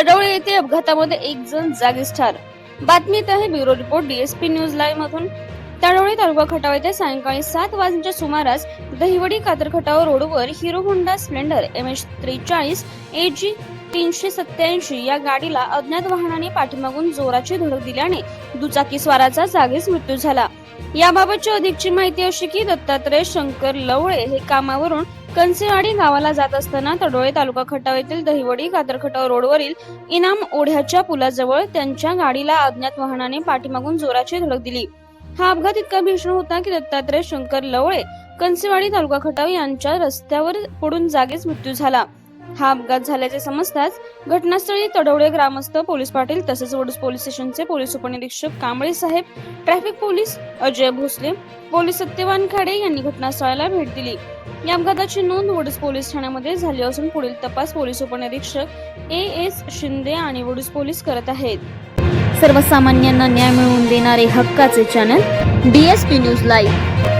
तडवळे येथे अपघातामध्ये एक जण जागीच ठार बातमीत आहे bureau report DSP news live मधून तडवळे तालुका खटाव येथे सायंकाळी सात वाजण्याच्या सुमारास दहिवडी कातरखटाव रोडवर Hero Honda Splendor M H त्रेचाळीस ए जी तीनशे सत्याऐंशी या गाडीला अज्ञात वाहनाने पाठीमागून जोराची धडक दिल्याने दुचाकी स्वाराचा जागीच मृत्यू झाला. याबाबतची अधिकची माहिती अशी की दत्तात्रय शंकर लवळे हे कामावरून कंसेवाडी गावाला जात असताना तडोळे तालुका खटाव येथील दहिवडी कातरखटाव रोडवरील इनाम ओढ्याच्या पुलाजवळ त्यांच्या गाडीला अज्ञात वाहनाने पाठीमागून जोराची धडक दिली. हा अपघात इतका भीषण होता की दत्तात्रय शंकर लवळे कंसेवाडी तालुका खटाव यांच्या रस्त्यावर पडून जागीच मृत्यू झाला. हा अपघात झाल्याचे समजताच घटनास्थळी तडवडे ग्रामस्थ पोलीस पाटील तसेच वडूस पोलीस स्टेशनचे पोलीस उपनिरीक्षक कांबळे साहेब traffic police Ajay Bhosale police Satyawan Khade यांनी घटनास्थळाला भेट दिली. या अपघाताची नोंद वडूस पोलीस ठाण्यामध्ये झाली असून पुढील तपास पोलीस उपनिरीक्षक ए एस शिंदे आणि वडूस पोलीस करत आहेत. सर्वसामान्यांना न्याय मिळवून देणारे हक्काचे चॅनल डीएसपी न्यूज लाईव्ह